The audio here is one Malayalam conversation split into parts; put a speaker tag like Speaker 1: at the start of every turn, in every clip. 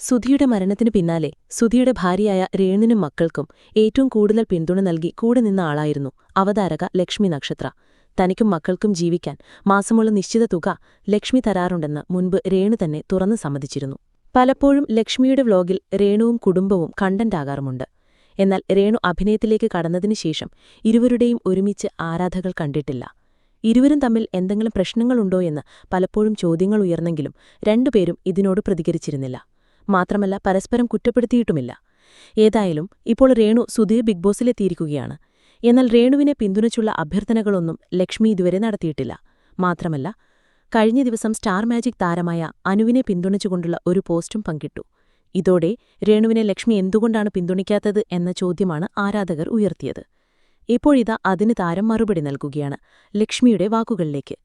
Speaker 1: സുധിയുടെ മരണത്തിനു പിന്നാലെ സുധിയുടെ ഭാര്യയായ രേണിനും മക്കൾക്കും ഏറ്റവും കൂടുതൽ പിന്തുണ നൽകി കൂടെ നിന്ന ആളായിരുന്നു അവതാരക ലക്ഷ്മി നക്ഷത്ര. തനിക്കും മക്കൾക്കും ജീവിക്കാൻ മാസമുള്ള നിശ്ചിത തുക ലക്ഷ്മി തരാറുണ്ടെന്ന് മുൻപ് രേണു തന്നെ തുറന്നു സമ്മതിച്ചിരുന്നു. പലപ്പോഴും ലക്ഷ്മിയുടെ വ്ലോഗിൽ രേണുവും കുടുംബവും കണ്ടന്റാകാറുമുണ്ട്. എന്നാൽ രേണു അഭിനയത്തിലേക്ക് കടന്നതിനു ശേഷം ഇരുവരുടെയും ഒരുമിച്ച് ആരാധകൾ കണ്ടിട്ടില്ല. ഇരുവരും തമ്മിൽ എന്തെങ്കിലും പ്രശ്നങ്ങളുണ്ടോ എന്ന് പലപ്പോഴും ചോദ്യങ്ങൾ ഉയർന്നെങ്കിലും രണ്ടുപേരും ഇതിനോട് പ്രതികരിച്ചിരുന്നില്ല. മാത്രമല്ല പരസ്പരം കുറ്റപ്പെടുത്തിയിട്ടുമില്ല. ഏതായാലും ഇപ്പോൾ രേണു സുധീർ ബിഗ് ബോസിലെത്തിയിരിക്കുകയാണ്. എന്നാൽ രേണുവിനെ പിന്തുണച്ചുള്ള അഭ്യർത്ഥനകളൊന്നും ലക്ഷ്മി ഇതുവരെ നടത്തിയിട്ടില്ല. മാത്രമല്ല കഴിഞ്ഞ ദിവസം സ്റ്റാർ മാജിക് താരമായ അനുവിനെ പിന്തുണച്ചുകൊണ്ടുള്ള ഒരു പോസ്റ്റും പങ്കിട്ടു. ഇതോടെ രേണുവിനെ ലക്ഷ്മി എന്തുകൊണ്ടാണ് പിന്തുണയ്ക്കാത്തത് എന്ന ചോദ്യമാണ് ആരാധകർ ഉയർത്തിയത്. ഇപ്പോഴിതാ അതിന് താരം മറുപടി നൽകുകയാണ് ലക്ഷ്മിയുടെ വാക്കുകളിലേക്ക്.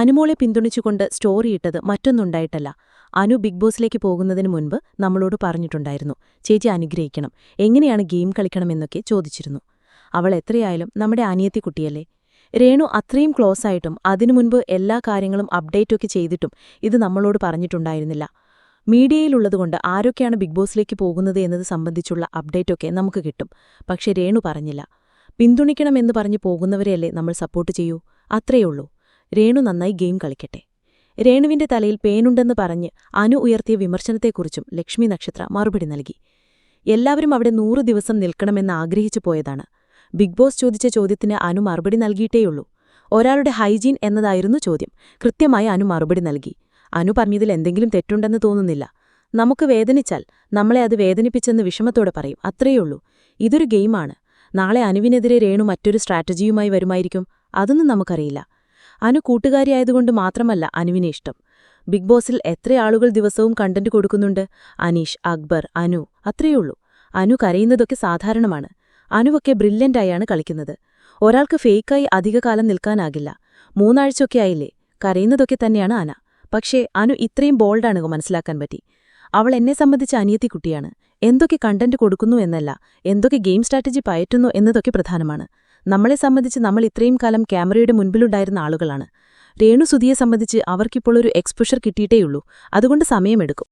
Speaker 1: അനുമോളെ പിന്തുണച്ചുകൊണ്ട് സ്റ്റോറിയിട്ടത് മറ്റൊന്നുണ്ടായിട്ടല്ല. അനു ബിഗ് ബോസിലേക്ക് പോകുന്നതിന് മുൻപ് നമ്മളോട് പറഞ്ഞിട്ടുണ്ടായിരുന്നു ചേച്ചി അനുഗ്രഹിക്കണം എങ്ങനെയാണ് ഗെയിം കളിക്കണമെന്നൊക്കെ ചോദിച്ചിരുന്നു. അവൾ എത്രയായാലും നമ്മുടെ അനിയത്തി കുട്ടിയല്ലേ രേണു അത്രയും ക്ലോസ് ആയിട്ടും അതിനു മുൻപ് എല്ലാ കാര്യങ്ങളും അപ്ഡേറ്റൊക്കെ ചെയ്തിട്ടും ഇത് നമ്മളോട് പറഞ്ഞിട്ടുണ്ടായിരുന്നില്ല. മീഡിയയിലുള്ളതുകൊണ്ട് ആരൊക്കെയാണ് ബിഗ് ബോസിലേക്ക് പോകുന്നത് എന്നത് സംബന്ധിച്ചുള്ള അപ്ഡേറ്റൊക്കെ നമുക്ക് കിട്ടും. പക്ഷെ രേണു പറഞ്ഞില്ല. പിന്തുണയ്ക്കണമെന്ന് പറഞ്ഞു പോകുന്നവരെയല്ലേ നമ്മൾ സപ്പോർട്ട് ചെയ്യൂ? അത്രയുള്ളൂ രേണു നന്നായി ഗെയിം കളിക്കട്ടെ. രേണുവിന്റെ തലയിൽ പേനുണ്ടെന്ന് പറഞ്ഞ് അനു ഉയർത്തിയ വിമർശനത്തെക്കുറിച്ചും ലക്ഷ്മി നക്ഷത്ര മറുപടി നൽകി. എല്ലാവരും അവിടെ നൂറു ദിവസം നിൽക്കണമെന്ന് ആഗ്രഹിച്ചു പോയതാണ്. ബിഗ് ബോസ് ചോദിച്ച ചോദ്യത്തിന് അനു മറുപടി നൽകിയിട്ടേയുള്ളൂ. ഒരാളുടെ ഹൈജീൻ എന്നതായിരുന്നു ചോദ്യം. കൃത്യമായി അനു മറുപടി നൽകി. അനു പറഞ്ഞതിൽ എന്തെങ്കിലും തെറ്റുണ്ടെന്ന് തോന്നുന്നില്ല. നമുക്ക് വേദനിച്ചാൽ നമ്മളെ അത് വേദനിപ്പിച്ചെന്ന് വിഷമത്തോടെ പറയും. അത്രയുള്ളൂ ഇതൊരു ഗെയിമാണ്. നാളെ അനുവിനെതിരെ രേണു മറ്റൊരു സ്ട്രാറ്റജിയുമായി വരുമായിരിക്കും. അതൊന്നും നമുക്കറിയില്ല. അനു കൂട്ടുകാരിയായതുകൊണ്ട് മാത്രമല്ല അനുവിനെ ഇഷ്ടം. ബിഗ് ബോസിൽ എത്ര ആളുകൾ ദിവസവും കണ്ടന്റ് കൊടുക്കുന്നുണ്ട്? അനീഷ് അക്ബർ അനു അത്രയുള്ളൂ അനു കരയുന്നതൊക്കെ സാധാരണമാണ്. അനുവൊക്കെ ബ്രില്യന്റായാണ് കളിക്കുന്നത്. ഒരാൾക്ക് ഫേക്കായി അധികകാലം നിൽക്കാനാകില്ല. മൂന്നാഴ്ചയൊക്കെ ആയില്ലേ? കരയുന്നതൊക്കെ തന്നെയാണ് അന. പക്ഷേ അനു ഇത്രയും ബോൾഡാണ് മനസ്സിലാക്കാൻ പറ്റി. അവൾ എന്നെ സംബന്ധിച്ച അനിയത്തിക്കുട്ടിയാണ്. എന്തൊക്കെ കണ്ടന്റ് കൊടുക്കുന്നു എന്നല്ല എന്തൊക്കെ ഗെയിം സ്ട്രാറ്റജി പയറ്റുന്നു എന്നതൊക്കെ പ്രധാനമാണ്. നമ്മളെ സംബന്ധിച്ച് നമ്മൾ ഇത്രയും കാലം ക്യാമറയുടെ മുൻപിലുണ്ടായിരുന്ന ആളുകളാണ്. രേണു സുധിയെ സംബന്ധിച്ച് അവർക്കിപ്പോൾ ഒരു എക്സ്പോഷർ കിട്ടിയിട്ടേയുള്ളൂ. അതുകൊണ്ട് സമയമെടുക്കും.